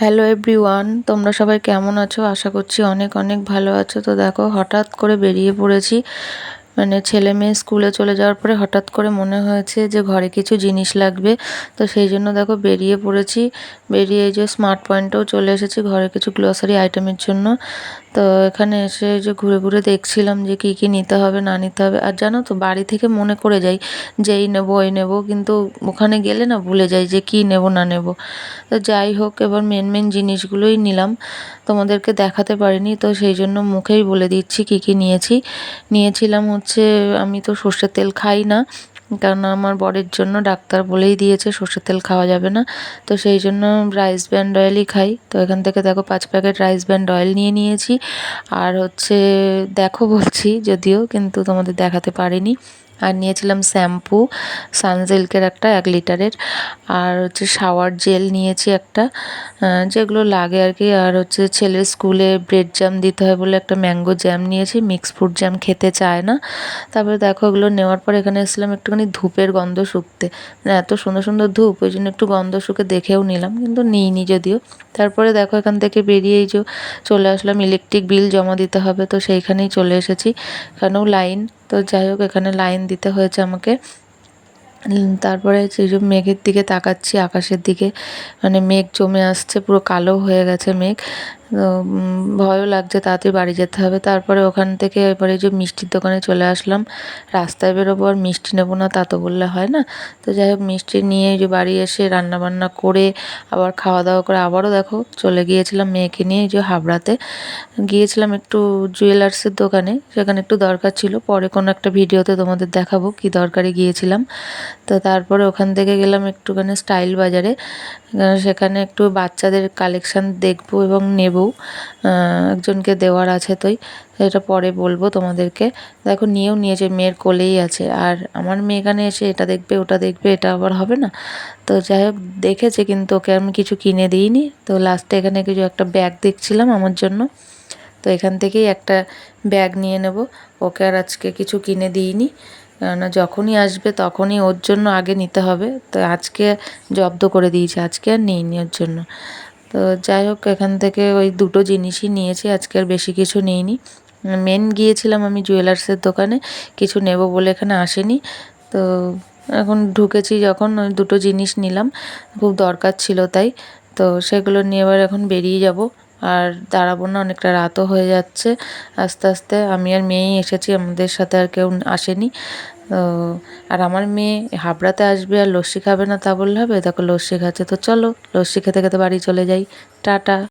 Hello everyone তোমরা সবাই কেমন আছো? আশা করছি অনেক অনেক ভালো আছো। তো দেখো, হঠাৎ করে বেরিয়ে পড়েছি। মানে ছেলে মেয়ে স্কুলে চলে যাওয়ার পরে হঠাৎ করে মনে হয়েছে যে ঘরে কিছু জিনিস লাগবে। তো সেই জন্য দেখো বেরিয়ে পড়েছি। বেরিয়ে যে স্মার্ট পয়েন্টেও চলে এসেছি ঘরে কিছু গ্লোসারি আইটেমের জন্য। তো এখানে এসে যে ঘুরে ঘুরে দেখছিলাম যে কী কী নিতে হবে, না নিতে হবে। আর জানো তো, বাড়ি থেকে মনে করে যাই যে এই নেব, ওই নেব। কিন্তু ওখানে গেলে না ভুলে যাই যে কী নেব, না নেব। তো যাই হোক, এবার মেন মেন জিনিসগুলোই নিলাম। তোমাদেরকে দেখাতে পারিনি, তো সেই জন্য মুখেই বলে দিচ্ছি কী কী নিয়েছি। নিয়েছিলাম হচ্ছে আমি তো সর্ষের তেল খাই না। কারণ আমার বরের জন্য ডাক্তার বলেই দিয়েছে, সর্ষের তেল খাওয়া যাবে না। তো সেই জন্য রাইস ব্র্যান্ড অয়েলই খাই। তো এখান থেকে দেখো, পাঁচ প্যাকেট রাইস ব্র্যান্ড অয়েল নিয়ে নিয়েছি। আর হচ্ছে, দেখো বলছি, যদিও কিন্তু তোমাদের দেখাতে পারিনি। আর নিয়েছিলাম শ্যাম্পু, সানসিল্কের একটা এক লিটারের, আর হচ্ছে শাওয়ার জেল নিয়েছি একটা যেগুলো লাগে আর কি। আর হচ্ছে ছেলের স্কুলে ব্রেড জ্যাম দিতে হয় বলে একটা ম্যাঙ্গো জ্যাম নিয়েছি মিক্স ফ্রুট জ্যাম খেতে চায় না। তারপরে দেখো ওগুলো নেওয়ার পর এখানে এসেছিলাম একটুখানি ধূপের গন্ধ শুকতে। মানে এত সুন্দর সুন্দর ধূপ, ওই জন্য একটু গন্ধ শুকে দেখেও নিলাম, কিন্তু নিইনি যদিও। তারপরে দেখো এখান থেকে বেরিয়েই যে চলে আসলাম ইলেকট্রিক বিল জমা দিতে হবে, তো সেইখানেই চলে এসেছি। এখানেও লাইন তো যাই হোক এখানে লাইন দিতে হয়েছে আমাকে। তারপরে সেই যে মেঘের দিকে তাকাচ্ছি, আকাশের দিকে। মানে মেঘ জমে আসছে, পুরো কালো হয়ে গেছে মেঘ। তো ভয়ও লাগছে তাড়াতাড়ি বাড়ি যেতে হবে। তারপরে ওখান থেকে এবারে যে মিষ্টির দোকানে চলে আসলাম, রাস্তায় বেরোবো আর মিষ্টি নেব না তা তো বললে হয় না। তো যাই হোক, মিষ্টি নিয়ে যে বাড়ি এসে রান্নাবান্না করে, আবার খাওয়া দাওয়া করে আবারও দেখো চলে গিয়েছিলাম মেয়েকে নিয়ে যে হাবড়াতে। গিয়েছিলাম একটু জুয়েলার্সের দোকানে, সেখানে একটু দরকার ছিল। পরে কোনো একটা ভিডিওতে তোমাদের দেখাবো কি দরকারে গিয়েছিলাম। তো তারপরে ওখান থেকে গেলাম একটুখানি স্টাইল বাজারে। সেখানে একটু বাচ্চাদের কালেকশান দেখব এবং নেবও একজনকে দেওয়ার আছে তোই এটা পরে বলব তোমাদেরকে। দেখো, নিয়েও নিয়েছে, মেয়ের কোলেই আছে। আর আমার মেয়ে এখানে এসে এটা দেখবে, ওটা দেখবে, এটা আবার হবে না। তো যাই হোক, দেখেছে কিন্তু ওকে আমি কিছু কিনে দিইনি। তো লাস্টে এখানে কিছু একটা ব্যাগ দেখছিলাম আমার জন্য। তো এখান থেকেই একটা ব্যাগ নিয়ে নেব। ওকে আর আজকে কিছু কিনে দিইনি। কেননা যখনই আসবে তখনই ওর জন্য আগে নিতে হবে। তো আজকে জব্দ করে দিয়েছে। আজকে আর নিইনি ওর জন্য। তো যাই হোক, এখান থেকে ওই দুটো জিনিসই নিয়েছি, আজকে আর বেশি কিছু নিইনি। মেন গিয়েছিলাম আমি জুয়েলার্সের দোকানে, কিছু নেব বলে এখানে আসেনি। তো এখন ঢুকেছি যখন, ওই দুটো জিনিস নিলাম, খুব দরকার ছিল তাই। তো সেগুলো নিয়ে এবার এখন বেরিয়ে যাব, আর দাঁড়াবো না, অনেকটা রাতও হয়ে যাচ্ছে। আস্তে আস্তে আমি আর মেয়েই এসেছি, আমাদের সাথে আর কেউ আসেনি। আর আমার মেয়ে হাবড়াতে আসবে আর লস্যি খাবে না তা বললে হবে? দেখো লস্যি খাচ্ছে। তো চলো লস্যি খেতে খেতে বাড়ি চলে যাই। টাটা।